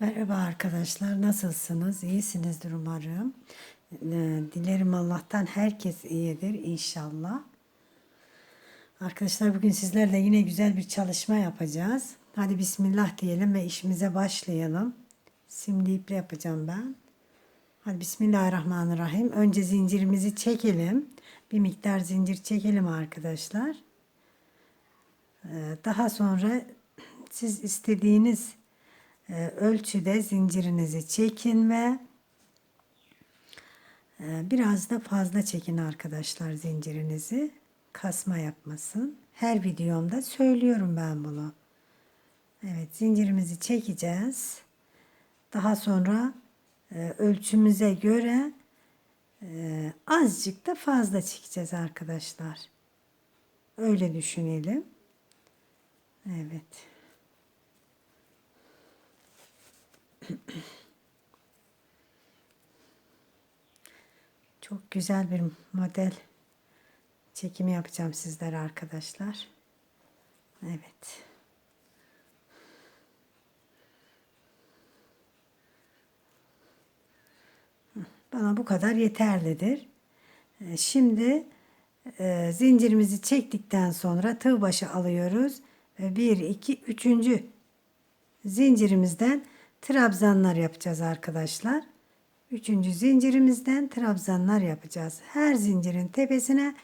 Merhaba arkadaşlar, nasılsınız? İyisinizdir umarım. Ee, Dilerim Allah'tan herkes iyidir inşallah. Arkadaşlar bugün sizlerle yine güzel bir çalışma yapacağız. Hadi Bismillah diyelim ve işimize başlayalım. Simli iple yapacağım ben. Hadi Bismillahirrahmanirrahim. Önce zincirimizi çekelim. Bir miktar zincir çekelim arkadaşlar. Ee, Daha sonra siz istediğiniz ölçüde zincirinizi çekin ve e, biraz da fazla çekin arkadaşlar zincirinizi. Kasma yapmasın. Her videomda söylüyorum ben bunu. Evet zincirimizi çekeceğiz. Daha sonra e, ölçümüze göre e, azıcık da fazla çekeceğiz arkadaşlar. Öyle düşünelim. Evet. Çok güzel bir model çekimi yapacağım sizlere arkadaşlar. Evet. Bana bu kadar yeterlidir. Ee, Şimdi e, zincirimizi çektikten sonra tığ başı alıyoruz. Ve 1, 2, 3. zincirimizden trabzanlar yapacağız arkadaşlar. Üçüncü zincirimizden trabzanlar yapacağız. Her zincirin tepesine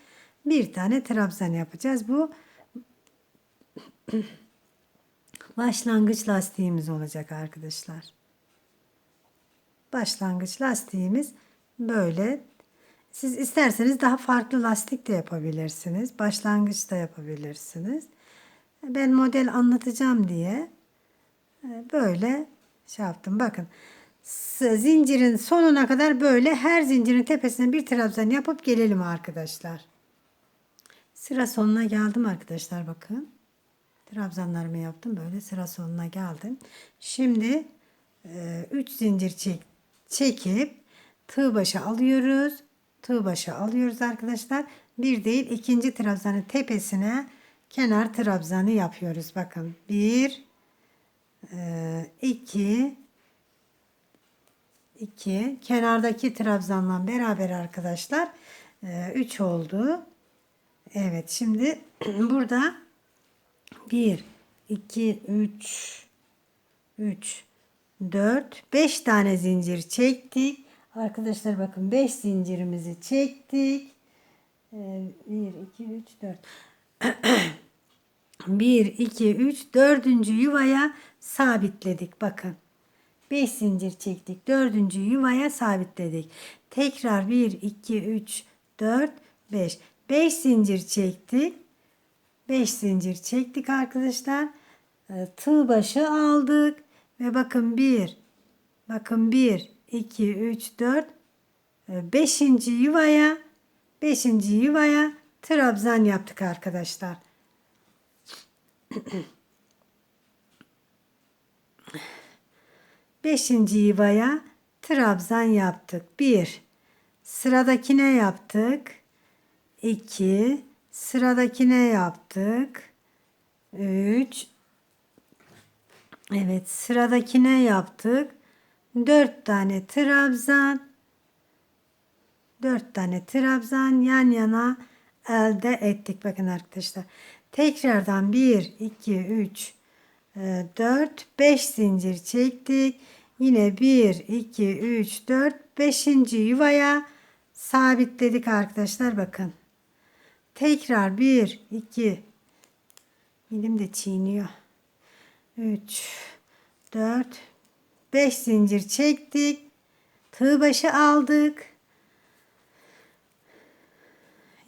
bir tane trabzan yapacağız. Bu başlangıç lastiğimiz olacak arkadaşlar. Başlangıç lastiğimiz böyle. Siz isterseniz daha farklı lastik de yapabilirsiniz. Başlangıç da yapabilirsiniz. Ben model anlatacağım diye e, böyle şey yaptım. Bakın zincirin sonuna kadar böyle her zincirin tepesine bir trabzan yapıp gelelim arkadaşlar. Sıra sonuna geldim arkadaşlar bakın. Trabzanlarımı yaptım böyle sıra sonuna geldim. Şimdi 3 zincir çek, çekip tığ başı alıyoruz. Tığ başı alıyoruz arkadaşlar. Bir değil ikinci trabzanın tepesine kenar trabzanı yapıyoruz. Bakın 1 2 2 kenardaki trabzanla beraber arkadaşlar 3 oldu. Evet şimdi burada 1 2 3 3 4 5 tane zincir çektik. Arkadaşlar bakın 5 zincirimizi çektik. 1 2 3 4 1 2 3 dördüncü yuvaya sabitledik bakın. 5 zincir çektik. Dördüncü yuvaya sabitledik. Tekrar 1 2 3 4 5 5 zincir çektik. 5 zincir çektik arkadaşlar. Ee, Tığ başı aldık ve bakın 1 bakın 1 2 3 4 5. yuvaya 5. yuvaya trabzan yaptık arkadaşlar. Beşinci yuvaya trabzan yaptık. Bir. Sıradakine yaptık. İki. Sıradakine yaptık. Üç. Evet sıradakine yaptık. Dört tane trabzan. Dört tane trabzan yan yana elde ettik. Bakın arkadaşlar. Tekrardan 1, 2, 3, 4, 5 zincir çektik. Yine 1, 2, 3, 4, 5. yuvaya sabitledik arkadaşlar. Bakın. Tekrar 1, 2, elim de çiğniyor. 3, 4, 5 zincir çektik. Tığ başı aldık.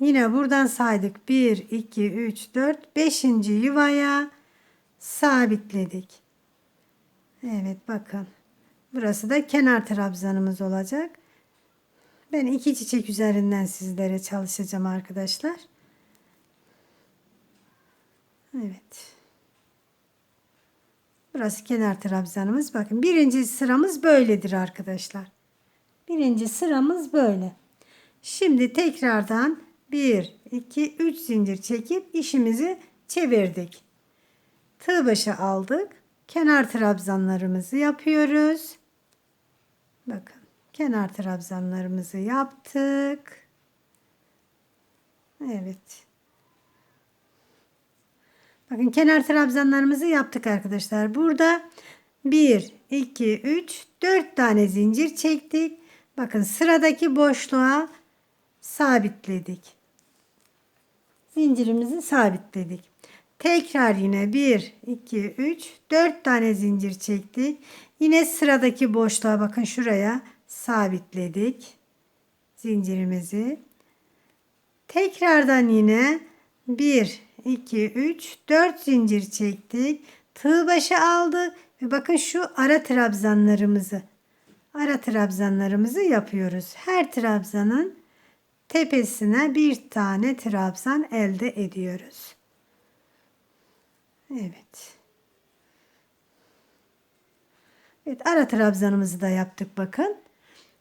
Yine buradan saydık. 1, 2, 3, 4, 5. yuvaya sabitledik. Evet bakın. Burası da kenar trabzanımız olacak. Ben iki çiçek üzerinden sizlere çalışacağım arkadaşlar. Evet. Burası kenar trabzanımız. Bakın birinci sıramız böyledir arkadaşlar. Birinci sıramız böyle. Şimdi tekrardan 1, 2, 3 zincir çekip işimizi çevirdik. Tığ başı aldık. kenar trabzanlarımızı yapıyoruz. Bakın kenar trabzanlarımızı yaptık. Evet. Bakın kenar trabzanlarımızı yaptık arkadaşlar. Burada 1, 2, 3, 4 tane zincir çektik. Bakın sıradaki boşluğa sabitledik. Zincirimizi sabitledik. Tekrar yine 1, 2, 3, 4 tane zincir çektik. Yine sıradaki boşluğa bakın şuraya sabitledik. Zincirimizi. Tekrardan yine 1, 2, 3, 4 zincir çektik. Tığ başı aldık ve bakın şu ara trabzanlarımızı ara trabzanlarımızı yapıyoruz. Her trabzanın tepesine bir tane trabzan elde ediyoruz. Evet. Evet ara trabzanımızı da yaptık bakın.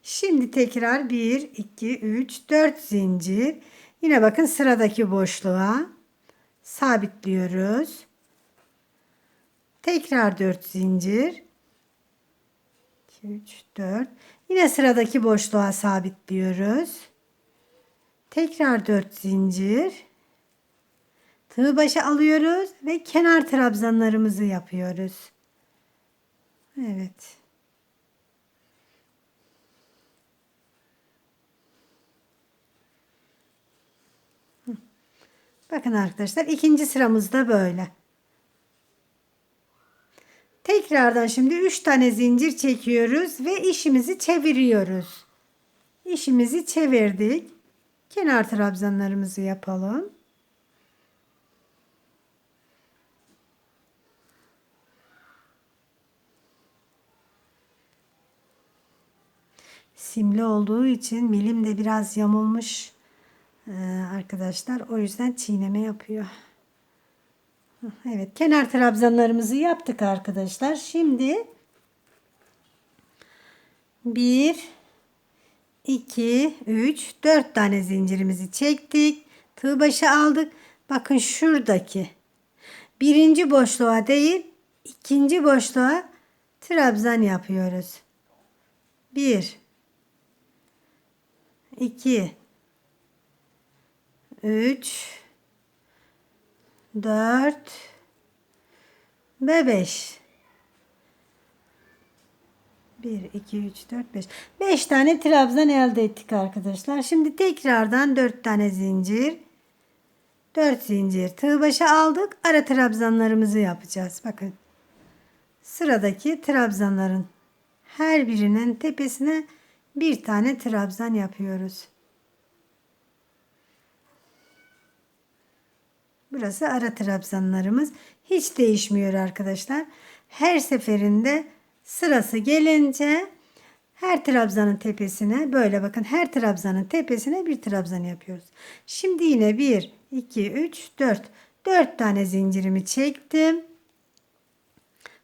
Şimdi tekrar 1, 2, 3, 4 zincir. Yine bakın sıradaki boşluğa sabitliyoruz. Tekrar 4 zincir. 2, 3, 4. Yine sıradaki boşluğa sabitliyoruz. Tekrar 4 zincir. Tığ başı alıyoruz ve kenar trabzanlarımızı yapıyoruz. Evet. Bakın arkadaşlar ikinci sıramızda böyle. Tekrardan şimdi 3 tane zincir çekiyoruz ve işimizi çeviriyoruz. İşimizi çevirdik. Kenar trabzanlarımızı yapalım. Simli olduğu için milim de biraz yamulmuş ee, arkadaşlar. O yüzden çiğneme yapıyor. Evet kenar trabzanlarımızı yaptık arkadaşlar. Şimdi 1 2 3 4 tane zincirimizi çektik. Tığ başı aldık. Bakın şuradaki birinci boşluğa değil ikinci boşluğa trabzan yapıyoruz. 1 2 3 4 ve 5 1 2 3 4 5 5 tane trabzan elde ettik arkadaşlar. Şimdi tekrardan 4 tane zincir 4 zincir tığ başı aldık. Ara trabzanlarımızı yapacağız. Bakın. Sıradaki trabzanların her birinin tepesine bir tane trabzan yapıyoruz. Burası ara trabzanlarımız. Hiç değişmiyor arkadaşlar. Her seferinde sırası gelince her trabzanın tepesine böyle bakın her trabzanın tepesine bir trabzan yapıyoruz. Şimdi yine 1, 2, 3, 4. 4 tane zincirimi çektim.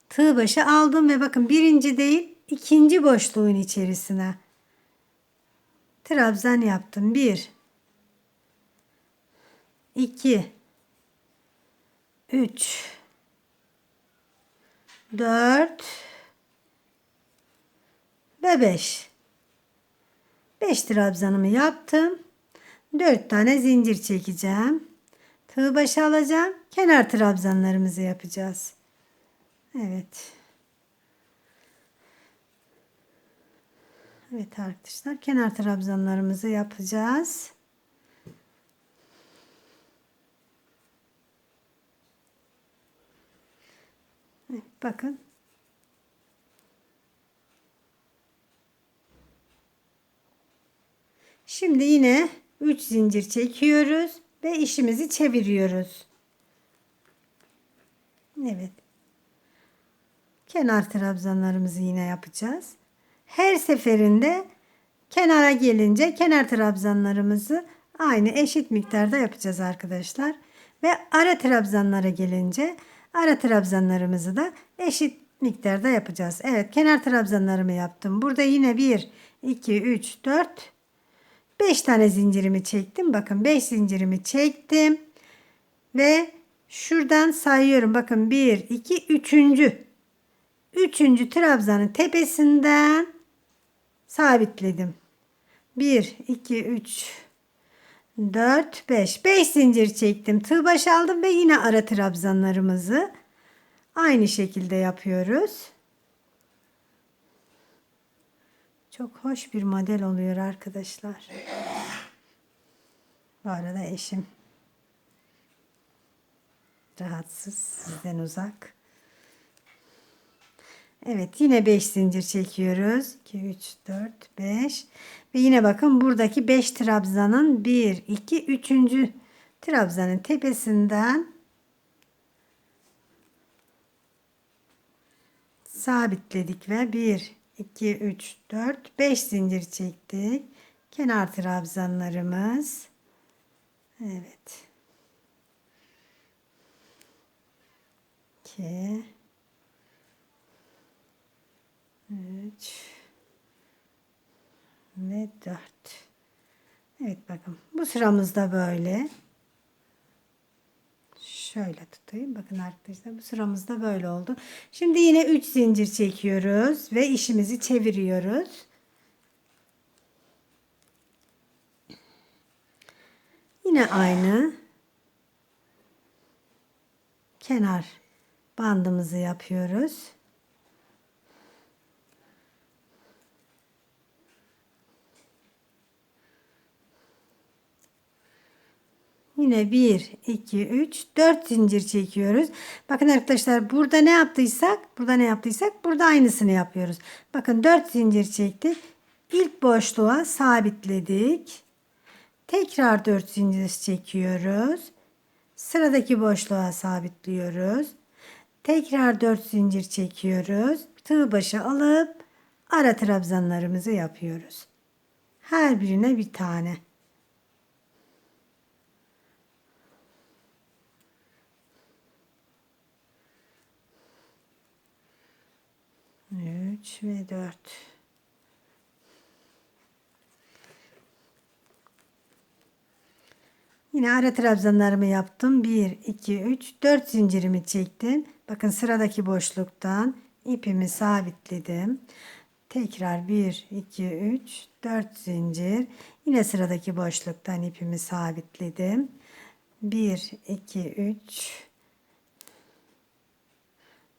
Tığ başı aldım ve bakın birinci değil ikinci boşluğun içerisine trabzan yaptım. 1 2 3 4 ve 5 5 trabzanımı yaptım. 4 tane zincir çekeceğim. Tığ başı alacağım. Kenar trabzanlarımızı yapacağız. Evet. Evet arkadaşlar kenar trabzanlarımızı yapacağız. Bakın. Şimdi yine 3 zincir çekiyoruz ve işimizi çeviriyoruz. Evet. Kenar trabzanlarımızı yine yapacağız. Her seferinde kenara gelince kenar trabzanlarımızı aynı eşit miktarda yapacağız arkadaşlar. Ve ara trabzanlara gelince ara trabzanlarımızı da eşit miktarda yapacağız. Evet kenar trabzanlarımı yaptım. Burada yine 1, 2, 3, 4, 5 tane zincirimi çektim. Bakın 5 zincirimi çektim. Ve şuradan sayıyorum. Bakın 1, 2, 3. üçüncü trabzanın tepesinden sabitledim. 1, 2, 3, 4, 5. 5 zincir çektim. Tığ baş aldım ve yine ara trabzanlarımızı aynı şekilde yapıyoruz. Çok hoş bir model oluyor arkadaşlar. Bu arada eşim rahatsız, sizden uzak. Evet yine 5 zincir çekiyoruz. 2, 3, 4, 5. Ve yine bakın buradaki 5 trabzanın 1, 2, 3. trabzanın tepesinden sabitledik ve 1, 2, 3, 4, 5 zincir çektik. Kenar trabzanlarımız. Evet. 2 3 ve 4 Evet bakın bu sıramızda böyle şöyle tutayım. Bakın arkadaşlar bu sıramızda böyle oldu. Şimdi yine 3 zincir çekiyoruz ve işimizi çeviriyoruz. Yine aynı kenar bandımızı yapıyoruz Yine 1, 2, 3, 4 zincir çekiyoruz. Bakın arkadaşlar burada ne yaptıysak, burada ne yaptıysak burada aynısını yapıyoruz. Bakın 4 zincir çektik. İlk boşluğa sabitledik. Tekrar 4 zincir çekiyoruz. Sıradaki boşluğa sabitliyoruz. Tekrar 4 zincir çekiyoruz. Tığ başı alıp ara trabzanlarımızı yapıyoruz. Her birine bir tane. 3 ve 4. Yine ara trabzanlarımı yaptım. 1, 2, 3, 4 zincirimi çektim. Bakın sıradaki boşluktan ipimi sabitledim. Tekrar 1, 2, 3, 4 zincir. Yine sıradaki boşluktan ipimi sabitledim. 1, 2, 3,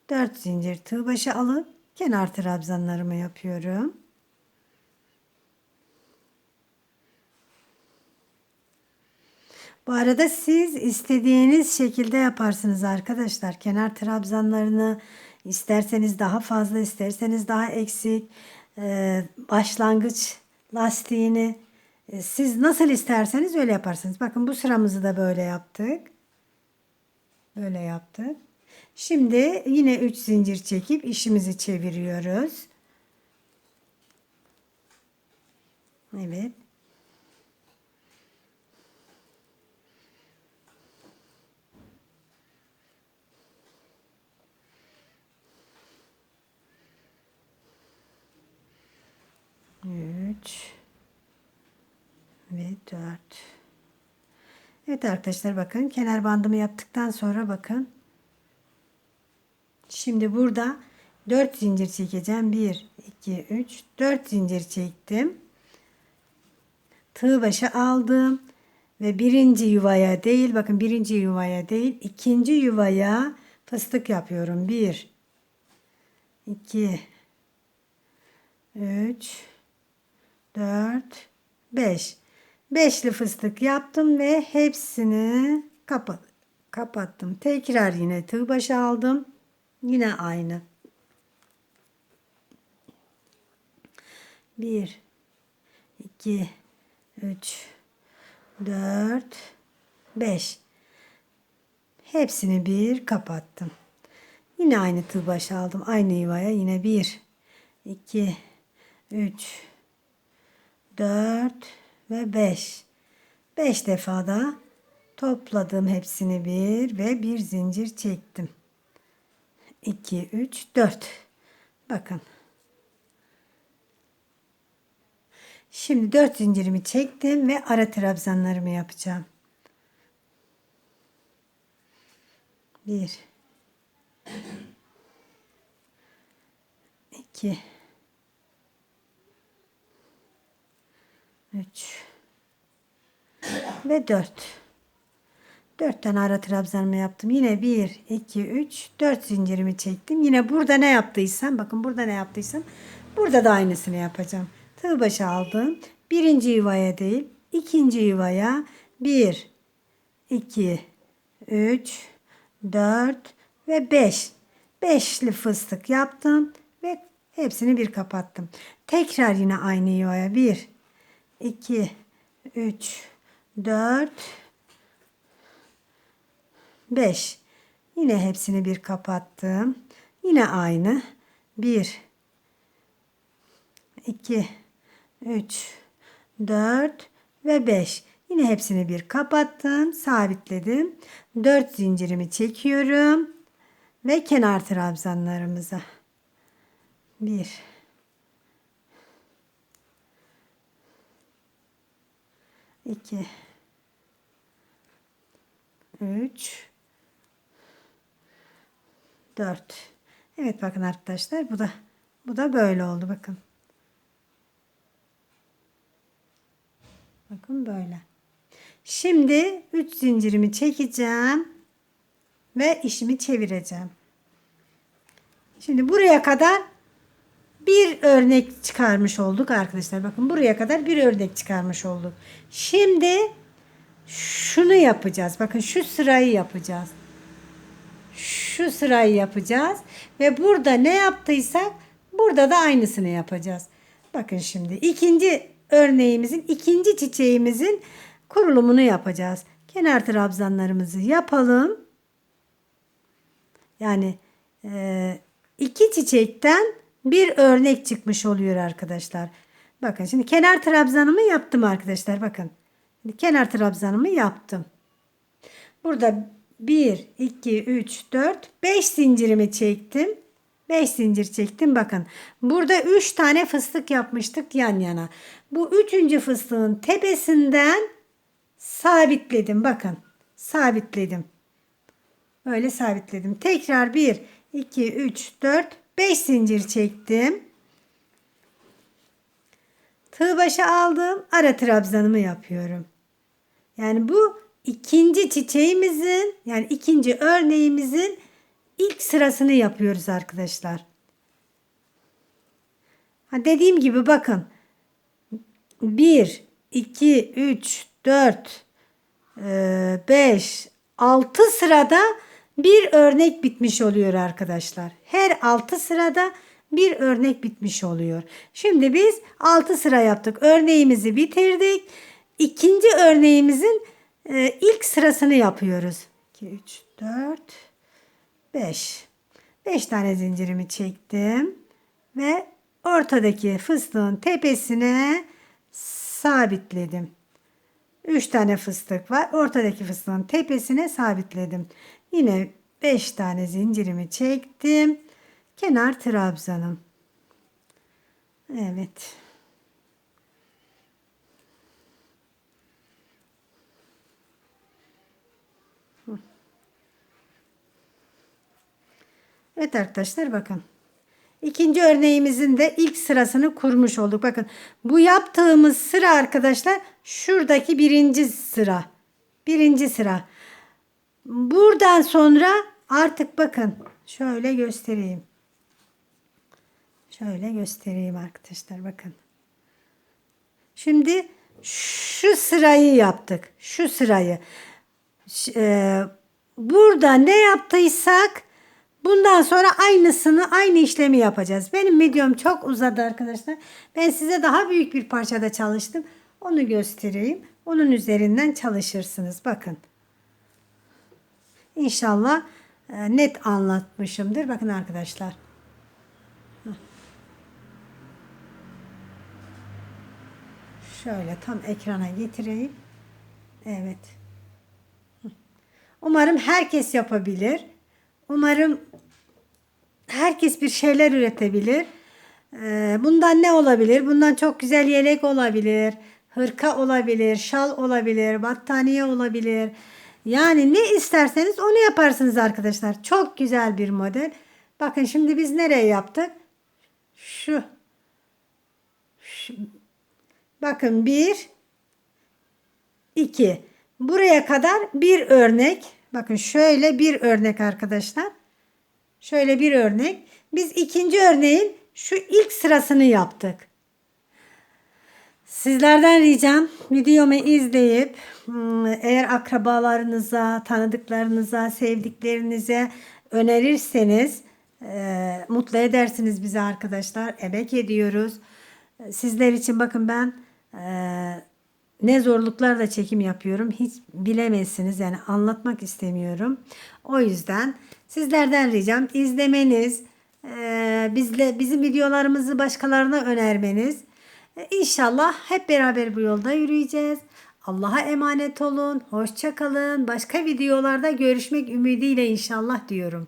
4 zincir tığ başı alıp kenar trabzanlarımı yapıyorum. Bu arada siz istediğiniz şekilde yaparsınız arkadaşlar. Kenar trabzanlarını isterseniz daha fazla, isterseniz daha eksik. Ee, başlangıç lastiğini e, siz nasıl isterseniz öyle yaparsınız. Bakın bu sıramızı da böyle yaptık. Böyle yaptık. Şimdi yine 3 zincir çekip işimizi çeviriyoruz. Evet. Üç ve dört. Evet arkadaşlar bakın kenar bandımı yaptıktan sonra bakın Şimdi burada 4 zincir çekeceğim. 1, 2, 3, 4 zincir çektim. Tığ başı aldım. Ve birinci yuvaya değil bakın birinci yuvaya değil ikinci yuvaya fıstık yapıyorum. 1, 2, 3, 4, 5. Beşli fıstık yaptım ve hepsini kapat, kapattım. Tekrar yine tığ başı aldım. Yine aynı. 1 2 3 4 5 Hepsini bir kapattım. Yine aynı tığ baş aldım. Aynı yuvaya yine 1 2 3 4 ve 5 5 defa da topladım hepsini bir ve bir zincir çektim. 2, 3, 4. Bakın. Şimdi 4 zincirimi çektim ve ara trabzanlarımı yapacağım. 1 2 3 ve 4 4 tane ara trabzanımı yaptım. Yine 1, 2, 3, 4 zincirimi çektim. Yine burada ne yaptıysam, bakın burada ne yaptıysam burada da aynısını yapacağım. Tığ başı aldım. Birinci yuvaya değil, ikinci yuvaya 1, 2, 3, 4 ve 5. Beşli fıstık yaptım ve hepsini bir kapattım. Tekrar yine aynı yuvaya 1, 2, 3, 4, 5. Yine hepsini bir kapattım. Yine aynı. 1, 2, 3, 4 ve 5. Yine hepsini bir kapattım. Sabitledim. 4 zincirimi çekiyorum. Ve kenar trabzanlarımıza. 1, 2, 3, 4. Evet bakın arkadaşlar bu da bu da böyle oldu bakın. Bakın böyle. Şimdi 3 zincirimi çekeceğim ve işimi çevireceğim. Şimdi buraya kadar bir örnek çıkarmış olduk arkadaşlar. Bakın buraya kadar bir örnek çıkarmış olduk. Şimdi şunu yapacağız. Bakın şu sırayı yapacağız. Şu sırayı yapacağız ve burada ne yaptıysak burada da aynısını yapacağız. Bakın şimdi ikinci örneğimizin ikinci çiçeğimizin kurulumunu yapacağız. Kenar trabzanlarımızı yapalım. Yani e, iki çiçekten bir örnek çıkmış oluyor arkadaşlar. Bakın şimdi kenar trabzanımı yaptım arkadaşlar. Bakın. Kenar trabzanımı yaptım. Burada 1, 2, 3, 4, 5 zincirimi çektim. 5 zincir çektim. Bakın burada 3 tane fıstık yapmıştık yan yana. Bu üçüncü fıstığın tepesinden sabitledim. Bakın sabitledim. Böyle sabitledim. Tekrar 1, 2, 3, 4, 5 zincir çektim. Tığ başı aldım. Ara trabzanımı yapıyorum. Yani bu ikinci çiçeğimizin yani ikinci örneğimizin ilk sırasını yapıyoruz arkadaşlar. Ha dediğim gibi bakın. 1, 2, 3, 4, 5, 6 sırada bir örnek bitmiş oluyor arkadaşlar. Her 6 sırada bir örnek bitmiş oluyor. Şimdi biz 6 sıra yaptık. Örneğimizi bitirdik. İkinci örneğimizin e, ilk sırasını yapıyoruz. 2, 3, 4, 5. 5 tane zincirimi çektim. Ve ortadaki fıstığın tepesine sabitledim. 3 tane fıstık var. Ortadaki fıstığın tepesine sabitledim. Yine 5 tane zincirimi çektim. Kenar trabzanım. Evet. Evet arkadaşlar bakın. İkinci örneğimizin de ilk sırasını kurmuş olduk. Bakın bu yaptığımız sıra arkadaşlar şuradaki birinci sıra. Birinci sıra. Buradan sonra artık bakın şöyle göstereyim. Şöyle göstereyim arkadaşlar bakın. Şimdi şu sırayı yaptık. Şu sırayı. E, burada ne yaptıysak bundan sonra aynısını aynı işlemi yapacağız. Benim videom çok uzadı arkadaşlar. Ben size daha büyük bir parçada çalıştım. Onu göstereyim. Onun üzerinden çalışırsınız. Bakın. İnşallah e, net anlatmışımdır. Bakın arkadaşlar. Şöyle tam ekrana getireyim. Evet. Umarım herkes yapabilir. Umarım herkes bir şeyler üretebilir. Ee, bundan ne olabilir? Bundan çok güzel yelek olabilir. Hırka olabilir, şal olabilir, battaniye olabilir. Yani ne isterseniz onu yaparsınız arkadaşlar. Çok güzel bir model. Bakın şimdi biz nereye yaptık? Şu. Şu. Bakın bir, iki. Buraya kadar bir örnek. Bakın şöyle bir örnek arkadaşlar. Şöyle bir örnek. Biz ikinci örneğin şu ilk sırasını yaptık. Sizlerden ricam videomu izleyip hmm, eğer akrabalarınıza, tanıdıklarınıza, sevdiklerinize önerirseniz e, mutlu edersiniz bizi arkadaşlar. Emek ediyoruz. Sizler için bakın ben e, ne zorluklarla çekim yapıyorum hiç bilemezsiniz yani anlatmak istemiyorum. O yüzden sizlerden ricam izlemeniz, bizle bizim videolarımızı başkalarına önermeniz. E, İnşallah hep beraber bu yolda yürüyeceğiz. Allah'a emanet olun. Hoşça kalın. Başka videolarda görüşmek ümidiyle inşallah diyorum.